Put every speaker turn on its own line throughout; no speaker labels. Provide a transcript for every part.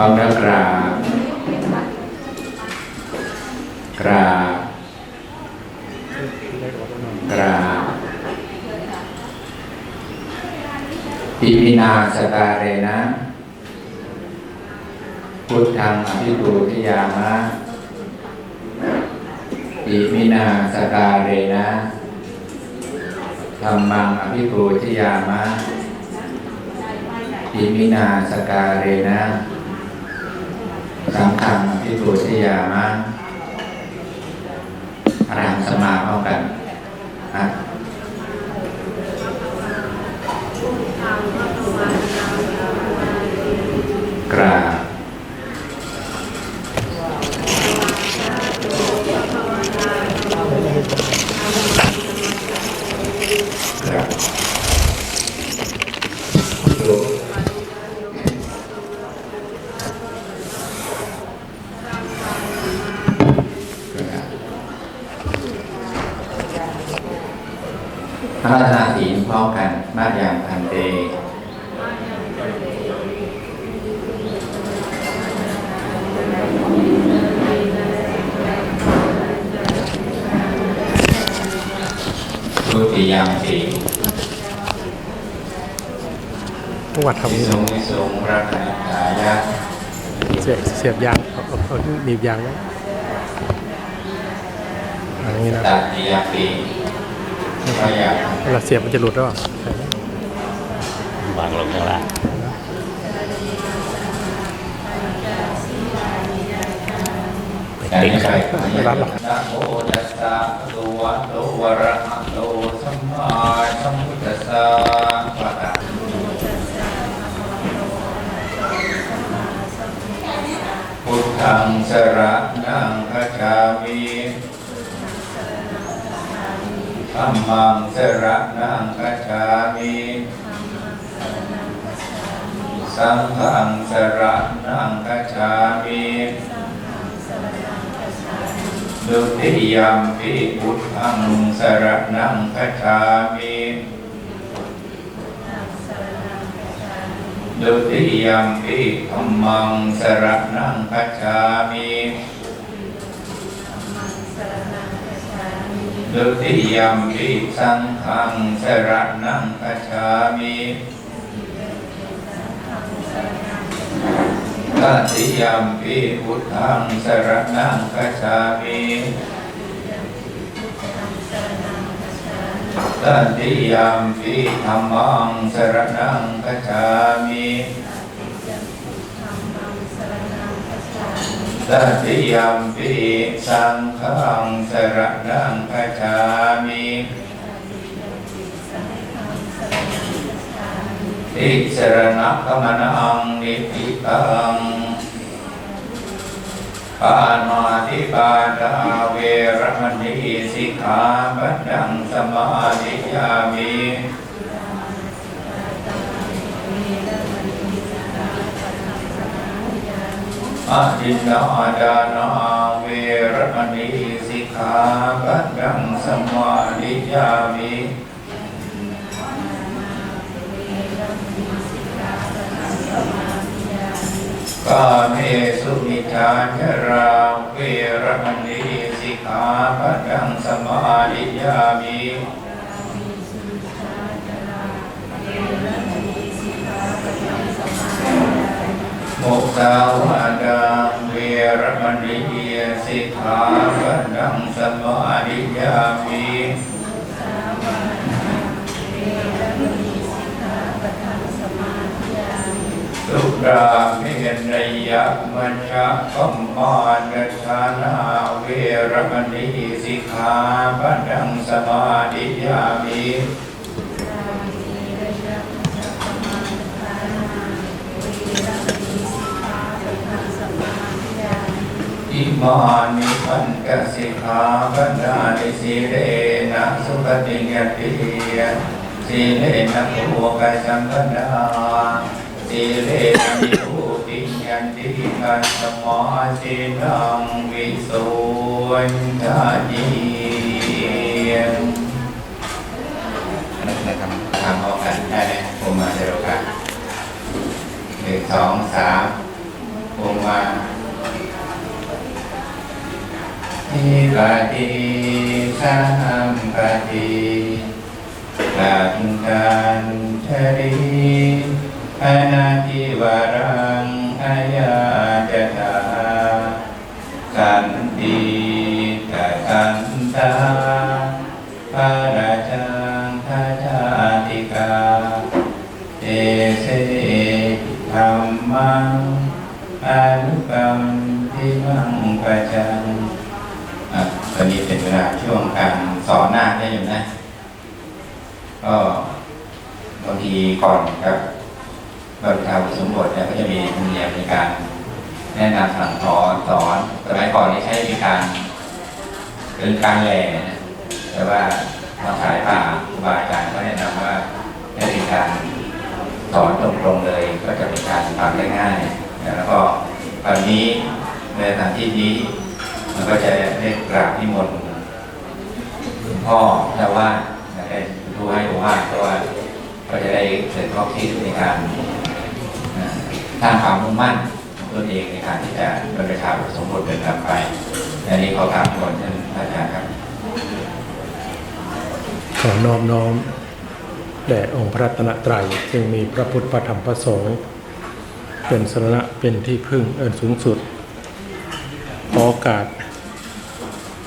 พร้อมแล้วกราบกราบกราบอิมินาสกาเรนะ พุทธังอภิปูทิยามะอิมินาสกาเรนะธรรมังอภิปูทิยามะอิมินาสกาเรนะ งฆังอภิปูชยามะอรหังสมาพร้อมกันนะกราบรู้ครับพัฒนาศีลพร้อมกัน มาอย่างพันเต ทุติยามปี
ประวัติ
วิ
ทำนี้
สุงวิสุงรัตนิกายะ
เสียบเสียบยางเอาเอาเอาหนีบยางไว้อันนี้นะ
ตัติยามปีก็อยาก
เวลาเสียบมันจะหลุดแล้วอะใช่ไหม
วางลงข้างล่าง
ติ๊กใส่นะโมตัสสะภะคะวะโตอะระหะโตสัมมาสัมพุทธัสสะปะทะพุท ธังสระนังคัจามิธัมมังสระนังคัจามิสังฆังสระนังคัจามิดุติยมปิพุทธังสระนังคัจามิ ดุติยมปิธัมมังสระนังคัจฉามิดุติยมปิสังฆังสระนังคัจฉามิตติยมปิพุทธังสรณังคัจฉามิ ตติยมปิธัมมังสรณังคัจฉามิตติยมปิสังฆังสรณังคัจฉามิอิสรณะกมนังนิพพิตัง ปานาติปาตาเวรมณีสิกขาปัดังสมาธิยามิอาทินนาดานาเวรมณีสิกขาปัดังสมาธิยามิ กาเมสุมิชาญราเวรมณีสิกขาปะดังสมาธิยามิมุสาวาดาเวรมณีสิกขาปะดังสมาธิยามิ สุราเมรยะมัญชะกัมานชานาเวรมณีสิกขาปะดังสมาธิยามิอิมานิปัญจสิกขาปัญญานิสีเลนะสุปฏิญติสีเลนะโภกสัมปดา สีเลนะมิภูติยันติกัสมาสินังวิโสญญาณีนะครับทำเอากันได้เลยผมมาเร็วกันหนึ่งสองสามมานิปติสัมปติลังกันชรี อนาทิวารังอายาจตาสันติกสันตาปาราจังทาชาติกาเอเสธรรมังอนุกรรมที่มังประจังอะตอนนี้เป็นเวลาช่วงการสอนหน้าได้อยู่นะ ก็บางทีก่อนกับ บรรทาอุสมบทเนี่ยก็จะมีธรรมเนียมในการแนะนำสั่งสอนสอนสมัยก่อนนี่ใช้วิธีการเป็นการแหล่นะแต่ว่ามาสายป่าครูบาอาจารย์ก็แนะนำว่าให้เป็นการสอนตรงๆเลย ก็จะเป็นการฟังได้ง่ายแล้วก็วันนี้ในสถานที่นี้มันก็จะได้กราบนิมนต์คุณพ่อเจ้าว่าได้ผู้ให้โอวาเพราะว่าก็จะได้เกิดข้อคิดในการ สร้างความมุ่งมั่นของตนเองในการที่จะบรรพชาสมบูรณ์เดินตามไปอันนี้ขอกราบก่อนท่านอาจารย์ครับ
ขอนอบน้อมแด่องค์พระรัตนตรัยซึ่งมีพระพุทธพระธรรมพระสงฆ์เป็นสรณะเป็นที่พึ่งเอินสูงสุดขอโอกาส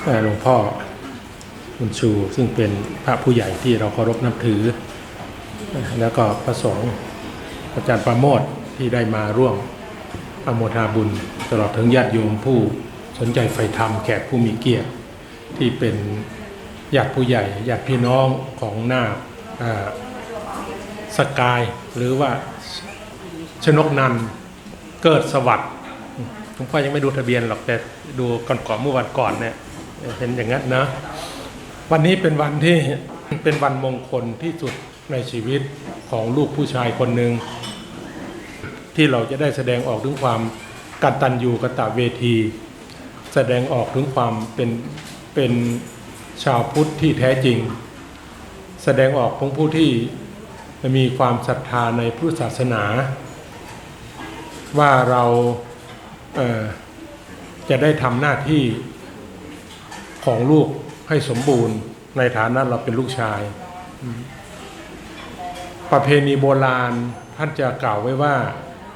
เอ่หลวงพ่อบุญชูซึ่งเป็นพระผู้ใหญ่ที่เราเคารพนับถือ แล้วก็พระสงฆ์อาจารย์ประโมท ที่ได้มาร่วมอโมทาบุญ ตลอดถึงญาติโยมผู้สนใจใฝ่ธรรมแขกผู้มีเกียรติ ที่เป็นญาติผู้ใหญ่ญาติพี่น้องของหน้าสกาย หรือว่าชนกนันเกิดสวัสดิ์หลวงพ่อยังไม่ดูทะเบียนหรอกแต่ดูก่อนก่อนๆเมื่อวันก่อนเนี่ยเห็นอย่างนั้นนะวันนี้เป็นวันที่เป็นวันมงคลที่สุดในชีวิตของลูกผู้ชายคนหนึ่ง ที่เราจะได้แสดงออกถึงความกตัญญูกตเวที แสดงออกถึงความเป็นเป็นชาวพุทธที่แท้จริง แสดงออกของผู้ที่มีความศรัทธาในพุทธศาสนา ว่าเราเจะได้ทำหน้าที่ของลูกให้สมบูรณ์ในฐานะเราเป็นลูกชาย ประเพณีโบราณท่านจะกล่าวไว้ว่า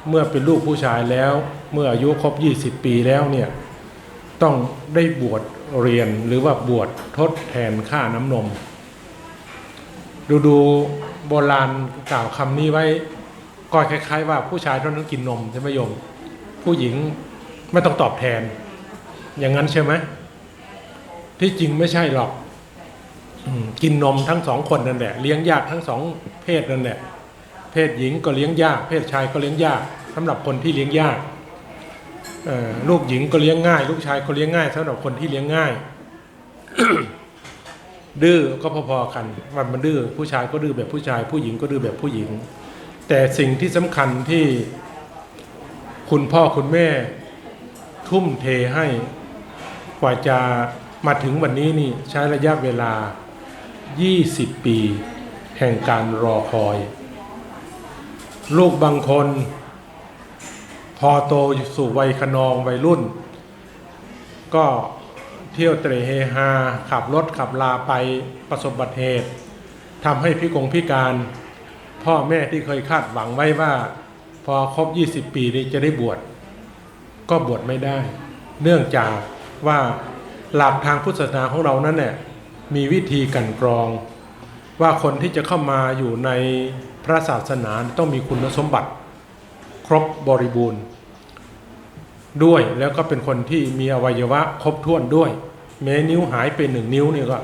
เมื่อเป็นลูกผู้ชายแล้ว เมื่ออายุครบ 20 ปีแล้วเนี่ยต้องได้บวชเรียนหรือว่าบวชทดแทนค่าน้ำนม ดูดูโบราณกล่าวคำนี้ไว้ก็คล้าย ๆ ว่าผู้ชายเท่านั้นกินนมใช่ไหมโยม ผู้หญิงไม่ต้องตอบแทน อย่างนั้นใช่ไหมที่จริงไม่ใช่หรอกกินนมทั้งสองคนนั่นแหละเลี้ยงยากทั้งสองเพศนั่นแหละ เพศหญิงก็เลี้ยงยาก เพศชายก็เลี้ยงยากสำหรับคนที่เลี้ยงยากลูกหญิงก็เลี้ยงง่าย ลูกชายก็เลี้ยงง่ายสำหรับคนที่เลี้ยงง่าย ดื้อก็พอๆกันมันมันดื้อผู้ชายก็ดื้อแบบผู้ชาย ผู้หญิงก็ดื้อแบบผู้หญิง แต่สิ่งที่สำคัญที่คุณพ่อคุณแม่ ทุ่มเทให้กว่าจะมาถึงวันนี้นี่ใช้ระยะเวลา 20 ปี แห่งการรอคอย ลูกบางคน พอโตสู่วัยขนองวัยรุ่น ก็เที่ยวเตร่เฮฮา ขับรถขับลาไปประสบอุบัติเหตุทำให้พิกงพิการ พ่อแม่ที่เคยคาดหวังไว้ว่า พอครบ 20 ปีนี้จะได้บวชก็บวชไม่ได้ เนื่องจากว่าหลักทางพุทธศาสนาของเรานั้นเนี่ยมีวิธีกันกรอง ว่าคนที่จะเข้ามาอยู่ในพระศาสนาต้องมีคุณสมบัติ ครบบริบูรณ์ ด้วยแล้วก็เป็นคนที่มีอวัยวะครบถ้วนด้วย แม้นิ้วหายไปหนึ่งนิ้วนี่ก็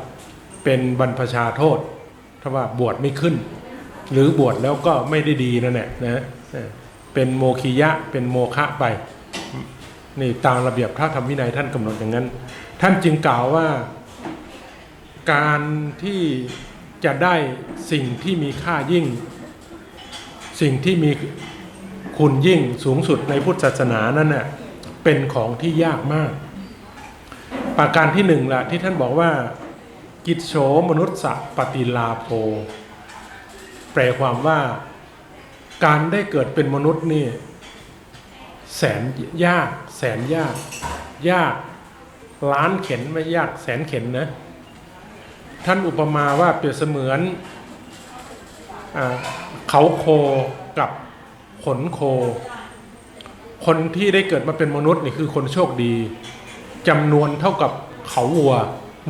เป็นบรรพชาโทษ ถ้าว่าบวชไม่ขึ้น หรือบวชแล้วก็ไม่ได้ดีนั่นแหละนะเออเป็นโมคียะเป็นโมฆะไปนี่ตามระเบียบพระธรรมวินัยท่านกำหนดอย่างนั้น ท่านจึงกล่าวว่าการที่ จะได้สิ่งที่มีค่ายิ่ง สิ่งที่มีคุณยิ่งสูงสุดในพุทธศาสนานั้นน่ะเป็นของที่ยากมาก ประการที่หนึ่งละที่ท่านบอกว่า กิจโฉมนุษย์สปฏิลาโภแปลความว่าการได้เกิดเป็นมนุษย์นี่แสนยาก แสนยาก ยากล้านเข็นไม่ยากแสนเข็นนะ ท่านอุปมาว่าเปรียบเสมือนอเขาโคกับขนโค คนที่ได้เกิดมาเป็นมนุษย์นี่คือคนโชคดีจำนวนเท่ากับเขาวัว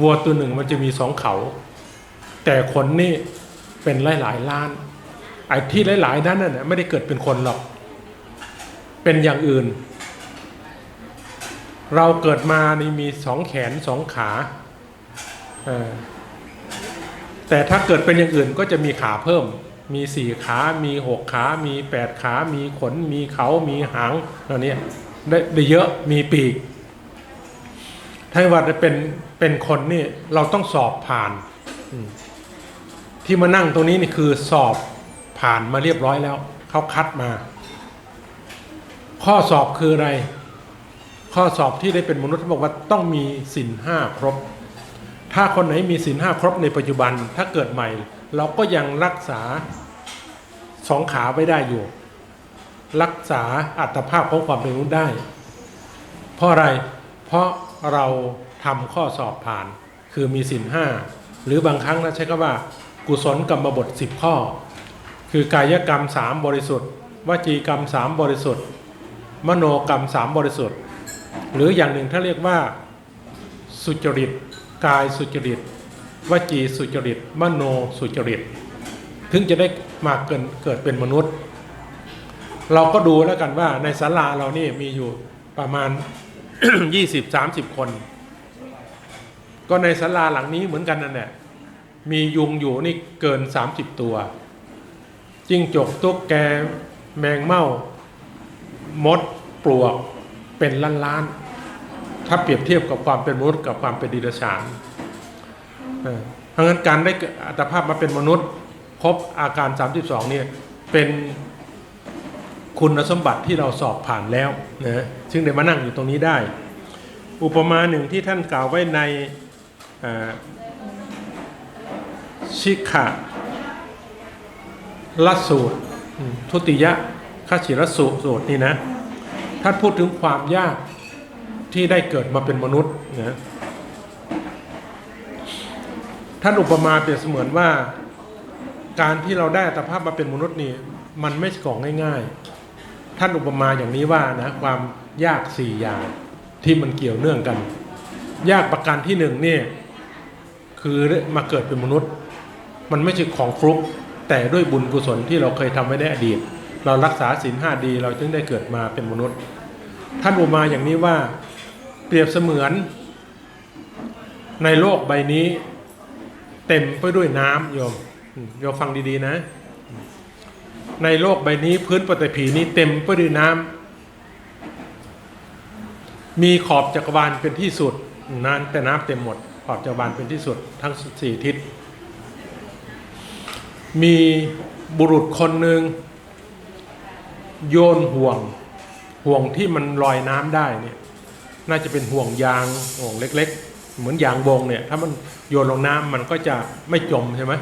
วัวตัวหนึ่งมันจะมีสองเขา แต่คนนี่เป็นหลายๆล้านไอ้ที่หลายๆนั้นน่ะไม่ได้เกิดเป็นคนหรอก เป็นอย่างอื่น เราเกิดมานี่มีสองแขนสองขาเออ แต่ถ้าเกิดเป็นอย่างอื่นก็จะมีขาเพิ่ม มีสี่ขา มีหกขา มีแปดขา มีขน มีเขา มีหางเหล่านี้ได้ได้เยอะ มีปีก ถ้าว่าจะเป็นเป็นคนนี่เราต้องสอบผ่าน ที่มานั่งตรงนี้นี่คือสอบผ่านมาเรียบร้อยแล้ว เขาคัดมา ข้อสอบคืออะไร ข้อสอบที่ได้เป็นมนุษย์เขาบอกว่าต้องมีสินห้าครบ ถ้าคนไหนมีสินห้าครบในปัจจุบันถ้าเกิดใหม่ เราก็ยังรักษาสองขาไว้ได้อยู่ รักษาอัตภาพของความเป็นมนุษย์ได้ เพราะอะไรเพราะเราทำข้อสอบผ่าน คือมีสินห้าหรือบางครั้งนะใช้คำว่ากุศลกรรมบท 10 ข้อ คือกายกรรม 3 บริสุทธิ์วจีกรรม 3 บริสุทธิ์ มโนกรรม 3 บริสุทธิ์ หรืออย่างหนึ่งถ้าเรียกว่าสุจริต กายสุจริตวจีสุจริต มโนสุจริต ถึงจะได้มาเกิดเกิดเป็นมนุษย์ เราก็ดูแล้วกันว่าในศาลาเรานี่มีอยู่ประมาณ 20-30 คน ก็ในศาลาหลังนี้เหมือนกันนั่นแหละมียุงอยู่นี่เกิน 30 ตัว จิ้งจกตุ๊กแกแมงเม่ามดปลวกเป็นล้านล้านๆ ถ้าเปรียบเทียบกับความเป็นมนุษย์กับความเป็นดิลฉานเออเพราะงั้นการได้อัตภาพมาเป็นมนุษย์ครบอาการ 32เนี่ยเป็นคุณสมบัติที่เราสอบผ่านแล้วนะซึ่งได้มานั่งอยู่ตรงนี้ได้ อุปมาหนึ่งที่ท่านกล่าวไว้ในชิขะลัสูตร ทุติยะคชิรสูตรนี่นะท่านพูดถึงความยาก ที่ได้เกิดมาเป็นมนุษย์นะท่านอุปมาเปรียบเสมือนว่า การที่เราได้อัตภาพมาเป็นมนุษย์นี่มันไม่ใช่ของง่าย ๆ ท่านอุปมาอย่างนี้ว่านะความยากสี่อย่างที่มันเกี่ยวเนื่องกัน ยากประการที่หนึ่งนี่คือมาเกิดเป็นมนุษย์ มันไม่ใช่ของฟลุกแต่ด้วยบุญกุศลที่เราเคยทำไว้ในอดีต เรารักษาศีลห้าดีเราจึงได้เกิดมาเป็นมนุษย์ ท่านอุปมาอย่างนี้ว่า รียบเสมือน ในโลกใบนี้ เต็มไปด้วยน้ำโยมโยมฟังดีๆนะ ในโลกใบนี้พื้นปฐพีนี้เต็มไปด้วยน้ำมีขอบจักรวาลเป็นที่สุดนั้นแต่น้ำเต็มหมด ขอบจักรวาลเป็นที่สุด ทั้งสี่ทิศ มีบุรุษคนหนึ่งโยนห่วงห่วงที่มันลอยน้ำได้เนี่ย น่าจะเป็นห่วงยางห่วงเล็ก ๆ เหมือนยางวงเนี่ยถ้ามันโยนลงน้ำมันก็จะไม่จมใช่ไหม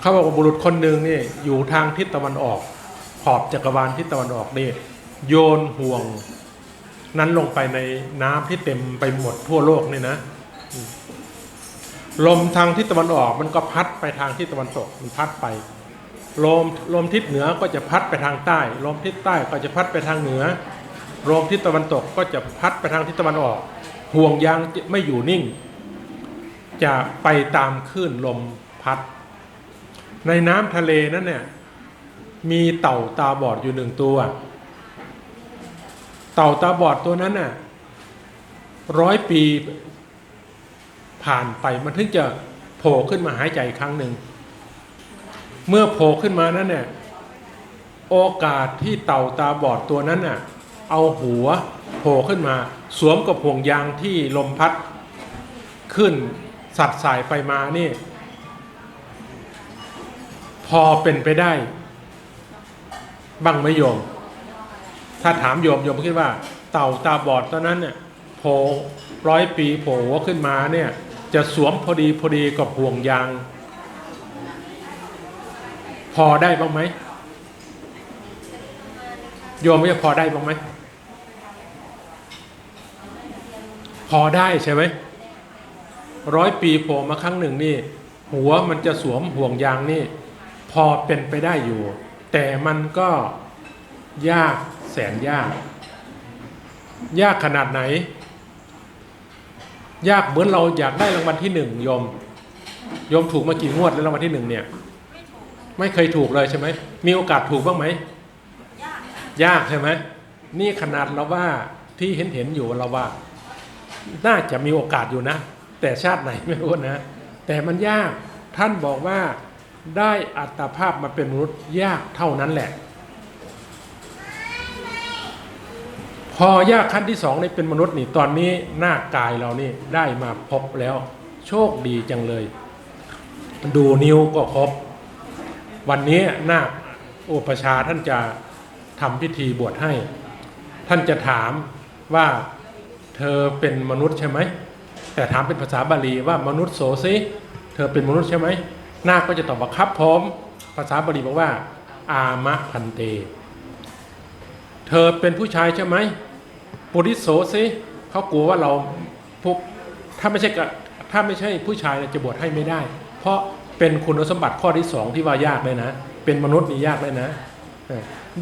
เขาบอกว่าบุรุษคนหนึ่งนี่อยู่ทางทิศตะวันออก ขอบจักรวาลทิศตะวันออกนี่โยนห่วง นั้นลงไปในน้ำที่เต็มไปหมดทั่วโลกนี่นะลมทางทิศตะวันออกมันก็พัดไปทางทิศตะวันตกมันพัดไปลมลมทิศเหนือก็จะพัดไปทางใต้ ลมทิศใต้ก็จะพัดไปทางเหนือ ลมทิศตะวันตกก็จะพัดไปทางทิศตะวันออก ห่วงยางไม่อยู่นิ่ง จะไปตามคลื่นลมพัด ในน้ำทะเลนั้นเนี่ยมีเต่าตาบอดอยู่หนึ่งตัว เต่าตาบอดตัวนั้นน่ะร้อยปีผ่านไปมันถึงจะโผล่ขึ้นมาหายใจอีกครั้งหนึ่ง เมื่อโผล่ขึ้นมานั้นเนี่ยโอกาสที่เต่าตาบอดตัวนั้นน่ะ เอาหัวโผล่ขึ้นมา สวมกับห่วงยางที่ลมพัดขึ้นสัดสายไปมานี่ พอเป็นไปได้ บ้างไหมโยม ถ้าถามโยมโยมคิดว่า เต่าตาบอดตอนนั้นเนี่ยโผล่ร้อยปีโผล่หัวขึ้นมาเนี่ย จะสวมพอดีพอดีกับห่วงยาง พอได้บ้างไหมโยมจะพอได้บ้างไหม พอได้ใช่ไหมร้อยปีโผล่มาครั้งหนึ่งนี่ หัวมันจะสวมห่วงยางนี่ พอเป็นไปได้อยู่ แต่มันก็ยากแสนยาก ยากขนาดไหน ยากเหมือนเราอยากได้รางวัลที่หนึ่งยมยมถูกมากี่งวดแล้วรางวัลที่หนึ่งเนี่ย ไม่เคยถูกเลยใช่ไหมมีโอกาสถูกบ้างไหมยากใช่ไหมนี่ขนาดเราว่าที่เห็นเห็นอยู่เราว่า น่าจะมีโอกาสอยู่นะ แต่ชาติไหนไม่รู้นะ แต่มันยากท่านบอกว่าได้อัตภาพมาเป็นมนุษย์ยากเท่านั้นแหละ พอยากขั้นที่สองนี่เป็นมนุษย์นี่ตอนนี้หน้ากายเรานี่ได้มาพบแล้ว โชคดีจังเลย ดูนิ้วก็ครบ วันนี้หน้าคอุปชาท่านจะทำพิธีบวชให้ ท่านจะถามว่า เธอเป็นมนุษย์ใช่ไหม แต่ถามเป็นภาษาบาลีว่ามนุษย์โสซิเธอเป็นมนุษย์ใช่ไหมนาคก็จะตอบว่าครับผมภาษาบาลีบอกว่า อามะพันเต เธอเป็นผู้ชายใช่ไหมปุริโสซิเขากลัวว่าเราพวกถ้าไม่ใช่กะถ้าไม่ใช่ผู้ชายจะบวชให้ไม่ได้ เพราะเป็นคุณสมบัติข้อที่สองที่ว่ายากเลยนะ เป็นมนุษย์นี่ยากเลยนะ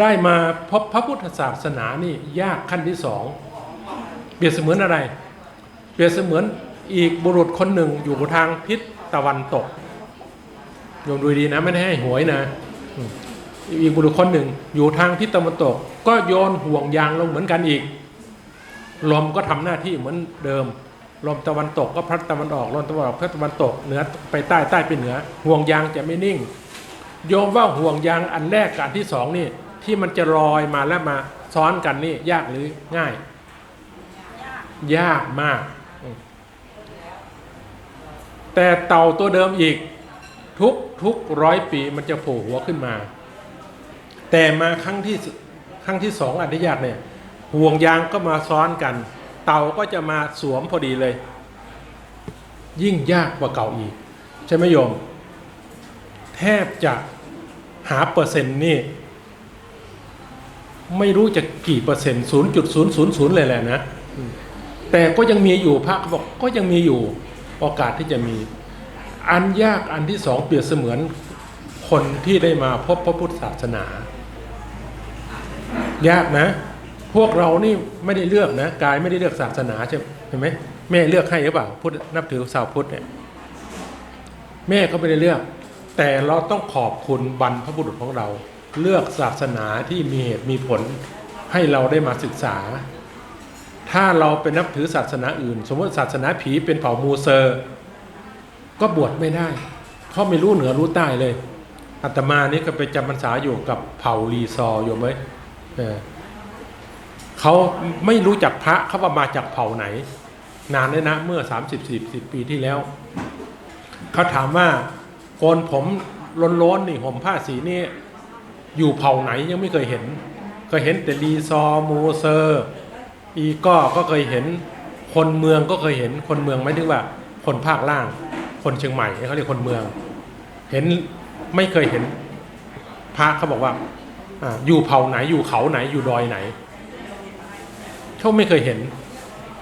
ได้มาพบพระพุทธศาสนานี่ยากขั้นที่สอง เปรียบเสมือนอะไร เปรียบเสมือนอีกบุรุษคนหนึ่งอยู่ทางทิศตะวันตกโยมดูดีนะไม่ได้ให้หวยนะ อีกบุรุษคนหนึ่งอยู่ทางทิศตะวันตก ก็โยนห่วงยางลงเหมือนกันอีก ลมก็ทำหน้าที่เหมือนเดิม ลมตะวันตกก็พัดตะวันออกลมตะวันออกพัดตะวันตกเหนือไปใต้ใต้ไปเหนือ ห่วงยางจะไม่นิ่ง โยมว่าห่วงยางอันแรกกับอันที่สองนี่ที่มันจะลอยมาแล้วมาซ้อนกันนี่ยากหรือง่าย ยากมาก แต่เต่าตัวเดิมอีกทุกทุกร้อยปีมันจะโผล่หัวขึ้นมา แต่มาครั้งที่ครั้งที่สองอันที่ยากเนี่ยห่วงยางก็มาซ้อนกัน เต่าก็จะมาสวมพอดีเลย ยิ่งยากกว่าเก่าอีก ใช่ไหมโยม แทบจะหาเปอร์เซ็นต์นี่ ไม่รู้จะกี่เปอร์เซ็นต์ศูนย์จุดศูนย์ศูนย์ศูนย์เลยแหละนะ แต่ก็ยังมีอยู่พระเขาบอกก็ยังมีอยู่โอกาสที่จะมี อันยากอันที่สองเปรียบเสมือนคนที่ได้มาพบพระพุทธศาสนา ยากนะ พวกเรานี่ไม่ได้เลือกนะกายไม่ได้เลือกศาสนาใช่เห็นไหมแม่เลือกให้หรือเปล่าพุทธนับถือชาวพุทธเนี่ยแม่ก็ไม่ได้เลือก แต่เราต้องขอบคุณบรรพบุรุษของเรา เลือกศาสนาที่มีเหตุมีผลให้เราได้มาศึกษา ถ้าเราเป็นนับถือศาสนาอื่น สมมติศาสนาผีเป็นเผ่ามูเซอร์ ก็บวชไม่ได้ เพราะไม่รู้เหนือรู้ใต้เลยอาตมานี่ก็ไปจำพรรษาอยู่กับเผ่าลีซออยู่ไหมเเขาไม่รู้จักพระเขาว่ามาจากเผ่าไหน นานเลยนะ เมื่อ 30 40ปีที่แล้วเขาถามว่าโกนผมล้นๆนี่ห่มผ้าสีนี่อยู่เผ่าไหนยังไม่เคยเห็นเคยเห็นแต่ลีซอมูเซอร์ อีก็ก็เคยเห็น คนเมืองก็เคยเห็นคนเมืองไม่ถึงว่า คนภาคล่าง คนเชียงใหม่เขาเรียกคนเมือง เห็นไม่เคยเห็น พระเขาบอกว่าอยู่เผ่าไหนอยู่เขาไหนอยู่ดอยไหนเขาไม่เคยเห็น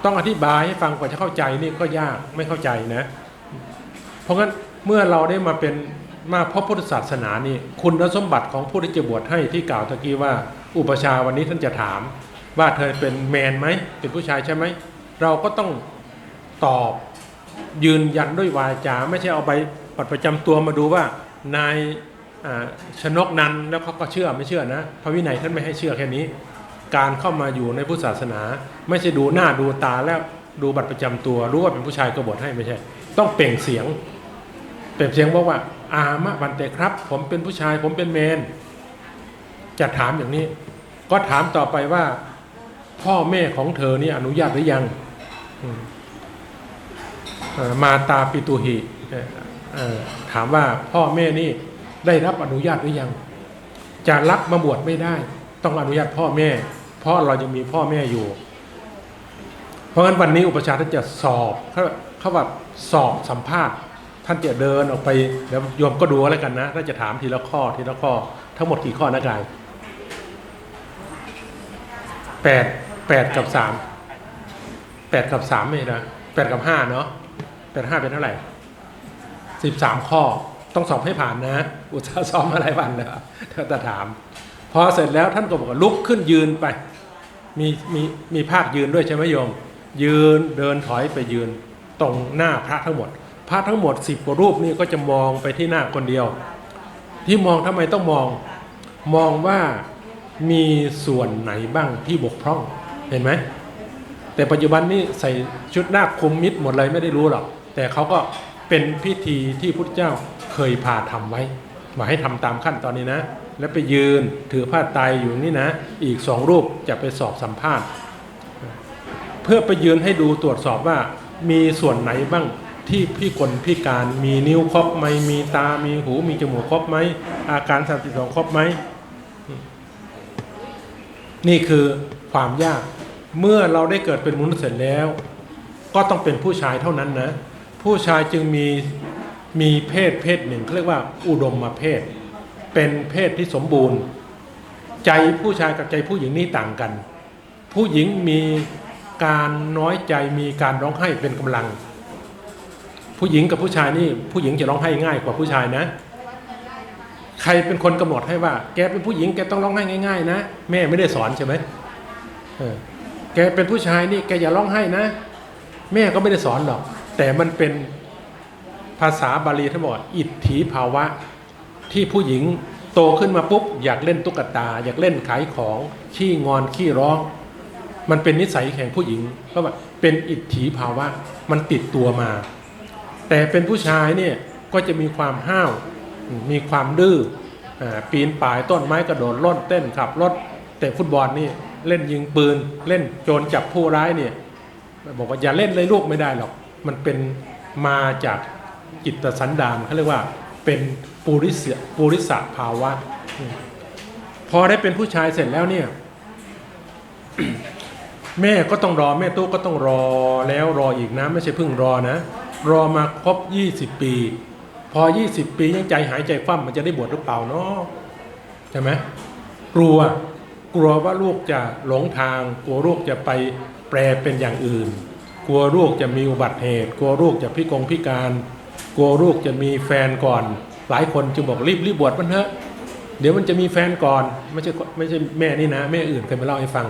ต้องอธิบายให้ฟังกว่าจะเข้าใจนี่ก็ยากไม่เข้าใจนะ เพราะงั้นเมื่อเราได้มาเป็นมาพบพุทธศาสนานี่คุณสมบัติของผู้ที่จะบวชให้ที่กล่าวตะกี้ว่า อุปชาวันนี้ท่านจะถาม ว่าเธอเป็นแมนไหมเป็นผู้ชายใช่ไหมเราก็ต้องตอบยืนยันด้วยวาจาไม่ใช่เอาใบบัตรประจำตัวมาดูว่านายชนกนันแล้วเขาก็เชื่อไม่เชื่อนะพระวินัยท่านไม่ให้เชื่อแค่นี้ การเข้ามาอยู่ในพุทธศาสนา ไม่ใช่ดูหน้าดูตาแล้วดูบัตรประจำตัว รู้ว่าเป็นผู้ชายกบวชให้ไม่ใช่ ต้องเปล่งเสียง เปล่งเสียงบอกว่า อามะบันเตครับ ผมเป็นผู้ชายผมเป็นเมน จะถามอย่างนี้ ก็ถามต่อไปว่า พ่อแม่ของเธอนี่อนุญาตหรือยังมาตาปิตุหิถามว่าพ่อแม่นี่ได้รับอนุญาตหรือยัง จะรับมาบวชไม่ได้ ต้องอนุญาตพ่อแม่ เพราะเรายังมีพ่อแม่อยู่ เพราะงั้นวันนี้อุปชาท่านจะสอบเขาเขาแบบสอบสัมภาษณ์ ท่านจะเดินออกไปเดี๋ยวโยมก็ดูแล้วกันนะถ้าจะถามทีละข้อทีละข้อ ทั้งหมดกี่ข้อนะกายแปด แปดกับสามแปดกับสามไม่นะแปดกับห้าเนาะแปดห้าเป็นเท่าไหร่สิบสามข้อต้องสอบให้ผ่านนะ อุตสาห์ซ้อมมาหลายวันแล้วถ้าจะถาม พอเสร็จแล้วท่านก็บอกว่าลุกขึ้นยืนไป มีมีมีภาคยืนด้วยใช่ไหมโยม ยืนเดินถอยไปยืนตรงหน้าพระทั้งหมด พระทั้งหมดสิบกว่ารูปนี่ก็จะมองไปที่หน้าคนเดียว ที่มองทำไมต้องมอง มองว่ามีส่วนไหนบ้างที่บกพร่อง เห็นไหมแต่ปัจจุบันนี้ใส่ชุดหน้าคุมมิดหมดเลยไม่ได้รู้หรอก แต่เขาก็เป็นพิธีที่พุทธเจ้าเคยพาทำไว้ มาให้ทำตามขั้นตอนนี้นะ แล้วไปยืนถือผ้าไตรอยู่นี่นะ อีกสองรูปจะไปสอบสัมภาษณ์ เพื่อไปยืนให้ดูตรวจสอบว่ามีส่วนไหนบ้างที่พี่คนพิการมีนิ้วครบไหมมีตา มีหู มีจมูกครบไหมอาการสามสิบสองครบไหม นี่คือความยากเมื่อเราได้เกิดเป็นมนุษย์เสร็จแล้ว ก็ต้องเป็นผู้ชายเท่านั้นนะ ผู้ชายจึงมีมีเพศเพศหนึ่งเขาเรียกว่า อุดมมาเพศ เป็นเพศที่สมบูรณ์ ใจผู้ชายกับใจผู้หญิงนี่ต่างกัน ผู้หญิงมีการน้อยใจมีการร้องไห้เป็นกำลัง ผู้หญิงกับผู้ชายนี่ผู้หญิงจะร้องไห้ง่ายกว่าผู้ชายนะ ใครเป็นคนกำหนดให้ว่า แกเป็นผู้หญิงแกต้องร้องไห้ง่าย ๆ นะ แม่ไม่ได้สอนใช่ไหมเออแกเป็นผู้ชายนี่แกอย่าร้องไห้นะ แม่ก็ไม่ได้สอนหรอก แต่มันเป็นภาษาบาลีท่านบอกว่าอิทธิภาวะที่ผู้หญิงโตขึ้นมาปุ๊บอยากเล่นตุ๊กตา อยากเล่นขายของขี้งอนขี้ร้อง มันเป็นนิสัยแห่งผู้หญิงเพราะว่าเป็นอิทธิภาวะมันติดตัวมา แต่เป็นผู้ชายเนี่ยก็จะมีความห้าว มีความดื้อปีนป่ายต้นไม้กระโดดร่นเต้นขับรถเตะฟุตบอลนี่เล่นยิงปืน เล่นโจรจับผู้ร้ายเนี่ยบอกว่าอย่าเล่นเลยลูกไม่ได้หรอก มันเป็นมาจากจิตสันดานเขาเรียกว่าเป็นปุริสปุริสภาวะ พอได้เป็นผู้ชายเสร็จแล้วเนี่ยแม่ก็ต้องรอแม่ตู้ก็ต้องรอแล้วรออีกนะ ไม่ใช่เพิ่งรอนะ รอมาครบ 20 ปี พอ 20 ปียังใจหายใจคว่ำมันจะได้บวชหรือเปล่าเนาะใช่ไหมกลัวกลัวว่าลูกจะหลงทาง กลัวลูกจะไปแปลเป็นอย่างอื่น กลัวลูกจะมีอุบัติเหตุ กลัวลูกจะพิกงพิการ กลัวลูกจะมีแฟนก่อน หลายคนจึงบอกรีบรีบบวชมันเถอะเดี๋ยวมันจะมีแฟนก่อนไม่ใช่ไม่ใช่แม่นี่นะ แม่อื่นเคยมาเล่าให้ฟัง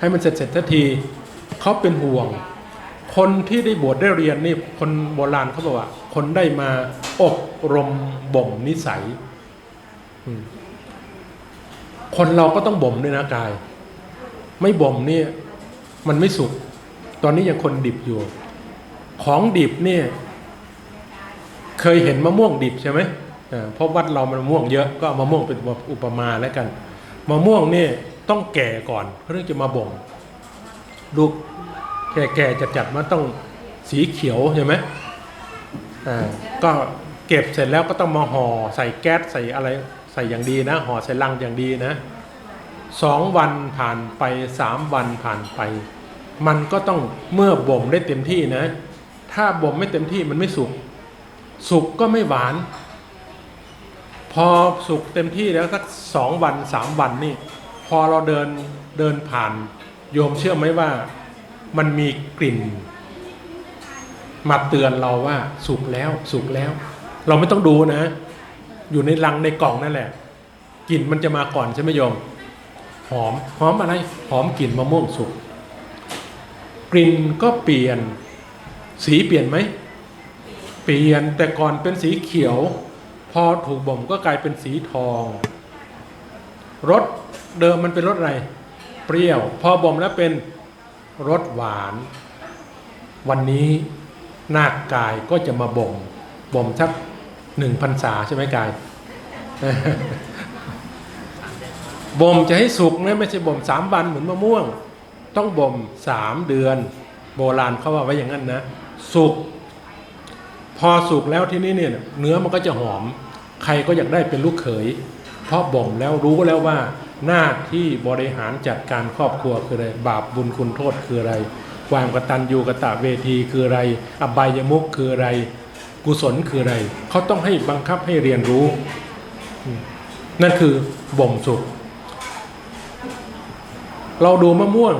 ให้มันเสร็จเสร็จทันทีเขาเป็นห่วง คนที่ได้บวชได้เรียนนี่คนโบราณเขาบอกว่า คนได้มาอบรมบ่มนิสัย คนเราก็ต้องบ่มด้วยนะกาย ไม่บ่มนี่มันไม่สุกตอนนี้ยังคนดิบอยู่ ของดิบเนี่ย เคยเห็นมะม่วงดิบใช่ไหมเพราะวัดเรามันมะม่วงเยอะก็เอามะม่วงเป็นอุปมาแล้วกันมะม่วงนี่ต้องแก่ก่อนเพื่อจะมาบ่มลูก แก่ๆจัดๆมันต้องสีเขียวใช่ไหมอ่าก็เก็บเสร็จแล้วก็ต้องมาห่อใส่แก๊สใส่อะไรใส่อย่างดีนะห่อใส่ลังอย่างดีนะสองวันผ่านไปสามวันผ่านไป มันก็ต้องเมื่อบ่มได้เต็มที่นะ ถ้าบ่มไม่เต็มที่มันไม่สุก สุกก็ไม่หวาน พอสุกเต็มที่แล้วสักสองวันสามวันนี่ พอเราเดินเดินผ่าน โยมเชื่อไหมว่า มันมีกลิ่น มาเตือนเราว่าสุกแล้วสุกแล้ว เราไม่ต้องดูนะ อยู่ในลังในกล่องนั่นแหละกลิ่นมันจะมาก่อนใช่ไหมโยมหอมหอมอะไรหอมกลิ่นมะม่วงสุกกลิ่นก็เปลี่ยน สีเปลี่ยนไหมเปลี่ยนแต่ก่อนเป็นสีเขียว พอถูกบ่มก็กลายเป็นสีทองรสเดิมมันเป็นรสอะไร เปรี้ยว พอบ่มแล้วเป็น รสหวาน วันนี้นาคกายก็จะมาบ่มบ่มสักหนึ่งพรรษาใช่ไหมกายบ่มจะให้สุกนะไม่ใช่บ่มสามวันเหมือนมะม่วง ต้องบ่มสามเดือน โบราณเขาว่าไว้อย่างนั้นนะสุกพอสุกแล้วที่นี่เนี่ยเนื้อมันก็จะหอม ใครก็อยากได้เป็นลูกเขย เพราะบ่มแล้วรู้แล้วว่า หน้าที่บริหารจัดการครอบครัวคืออะไร บาปบุญคุณโทษคืออะไร ความกตัญญูกตะเวทีคืออะไร อบายมุขคืออะไร กุศลคืออะไร เขาต้องให้บังคับให้เรียนรู้ นั่นคือบ่มสุข เราดูมะม่วง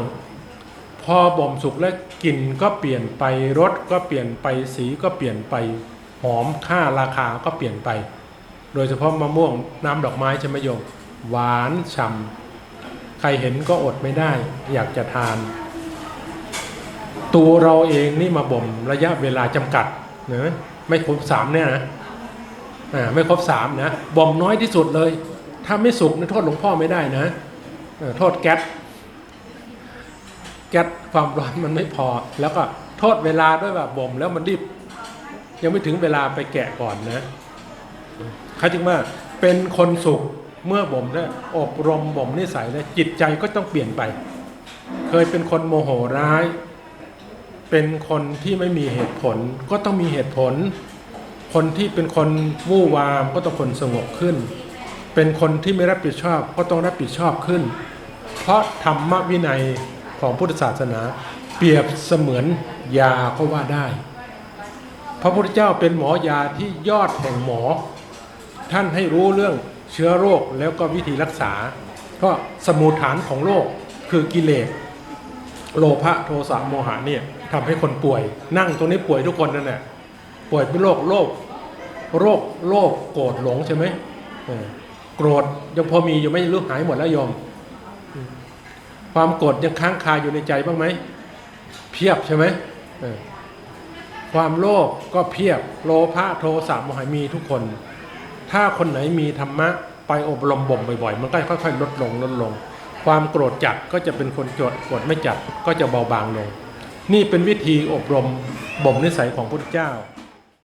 พอบ่มสุกแล้วกลิ่นก็เปลี่ยนไปรสก็เปลี่ยนไปสีก็เปลี่ยนไปหอมค่าราคาก็เปลี่ยนไป โดยเฉพาะมะม่วงน้ำดอกไม้ใช่ไหมโยม หวานฉ่ำใครเห็นก็อดไม่ได้ อยากจะทาน ตัวเราเองนี่มาบ่มระยะเวลาจำกัดเนะไม่ครบสามเนี่ยนะอ่าไม่ครบสามนะบ่มน้อยที่สุดเลย ถ้าไม่สุกนี่โทษหลวงพ่อไม่ได้นะโทษแก๊สแก๊สความร้อนมันไม่พอ แล้วก็โทษเวลาด้วยแบบบ่มแล้วมันรีบยังไม่ถึงเวลาไปแกะก่อนนะเขาจึงว่าเป็นคนสุข เมื่อบ่มแล้วอบรมบ่มนิสัยแล้วจิตใจก็ต้องเปลี่ยนไป เคยเป็นคนโมโหร้าย เป็นคนที่ไม่มีเหตุผลก็ต้องมีเหตุผล คนที่เป็นคนวู่วามก็ต้องคนสงบขึ้น เป็นคนที่ไม่รับผิดชอบก็ต้องรับผิดชอบขึ้น เพราะธรรมวินัยของพุทธศาสนา เปรียบเสมือนยาก็ว่าได้ พระพุทธเจ้าเป็นหมอยาที่ยอดแห่งหมอ ท่านให้รู้เรื่อง เชื้อโรคแล้วก็วิธีรักษา ก็สมุฏฐานของโรคคือกิเลสโลภะโทสะโมหะเนี่ยทำให้คนป่วย นั่งตรงนี้ป่วยทุกคนนั่นแหละป่วยเป็นโรคโรคโรคโรคโกรธหลงใช่ไหมโกรธยังพอมีอยู่ไม่รู้หายหมดแล้วยมอืมความโกรธยังค้างคาอยู่ในใจบ้างไหมเพียบใช่ไหมความโลภก็เพียบโลภะโทสะโมหะมีทุกคน ถ้าคนไหนมีธรรมะไปอบรมบ่มบ่อยๆ มันก็ค่อยๆ ลดลงลดลง ความโกรธจัดก็จะเป็นคนโกรธโกรธไม่จัดก็จะเบาบางลง นี่เป็นวิธีอบรมบ่มนิสัยของพระพุทธเจ้า